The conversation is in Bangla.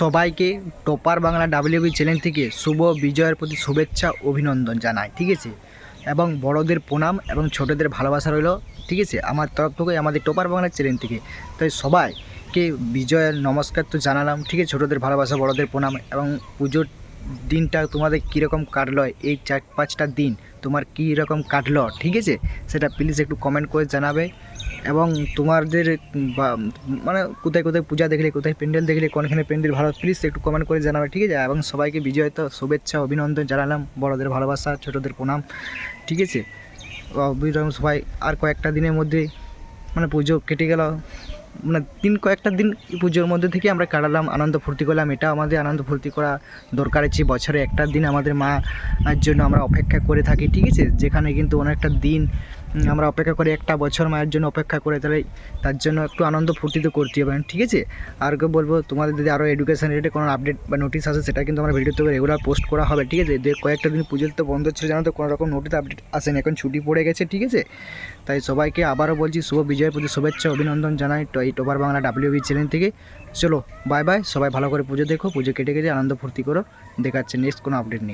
সবাইকে টপার বাংলা ডাব্লিউবি চ্যানেল থেকে শুভ বিজয়ের প্রতি শুভেচ্ছা, অভিনন্দন জানাই, ঠিক আছে? এবং বড়দের প্রণাম এবং ছোটদের ভালোবাসা রইল, ঠিক আছে? আমার তরফ থেকে, আমাদের টপার বাংলা চ্যানেল থেকে। তাই সবাইকে বিজয়ের নমস্কার তো জানালাম, ঠিক আছে? ছোটদের ভালোবাসা, বড়দের প্রণাম এবং পুজোর দিনটা তোমাদের কীরকম কাটলো? এই চার পাঁচটা দিন তোমার কী রকম কাটলো, ঠিক আছে? সেটা প্লিজ একটু কমেন্ট করে জানাবে। এবং তোমাদের মানে কোথায় কোথায় পূজা দেখলে, কোথায় প্যান্ডেল দেখলে, কোনখানে প্যান্ডেল ভালো প্লিজ একটু কমেন্ট করে জানাবে, ঠিক আছে? এবং সবাইকে বিজয় তো শুভেচ্ছা, অভিনন্দন জানালাম, বড়দের ভালোবাসা, ছোটোদের প্রণাম, ঠিক আছে? অবিরাম সবাই আর কয়েকটা দিনের মধ্যে মানে পুজো কেটে গেল। মানে দিন কয়েকটা দিন পুজোর মধ্যে থেকে আমরা কাটালাম, আনন্দ ফুর্তি করলাম, এটা আমাদের আনন্দ ফুর্তি করা দরকার আছে। বছরে একটা দিন আমাদের মা জন্য আমরা অপেক্ষা করে থাকি, ঠিক আছে? যেখানে কিন্তু অনেকটা দিন আমরা অপেক্ষা করি একটা বছর মায়ের জন্য অপেক্ষা করে, তাহলে তার জন্য একটু আনন্দ ফুর্তি তো করতে হবে। ঠিক আছে? আর কেউ বলব, তোমাদের যদি আরও এডুকেশন রিলেটেড কোনো আপডেট বা নোটিশ আসে, সেটা কিন্তু আমরা ভিডিওতে রেগুলার পোস্ট করা হবে। ঠিক আছে? কয়েকটা দিন পুজোর তো বন্ধ ছিল, জানো তো, কোনো রকম নোটিশ আপডেট আসেনি, এখন ছুটি পড়ে গেছে। ঠিক আছে? তাই সবাইকে আবারও বলছি, শুভ বিজয়ের প্রতি শুভেচ্ছা, অভিনন্দন জানাই এই টোপার বাংলা ডাব্লিউবি চ্যানেল থেকে। চলো বাই বাই সবাই ভালো করে পুজো দেখো, পুজো কেটে গেছে আনন্দ ফুর্তি করো, দেখাচ্ছে নেক্সট কোনো আপডেট নেই।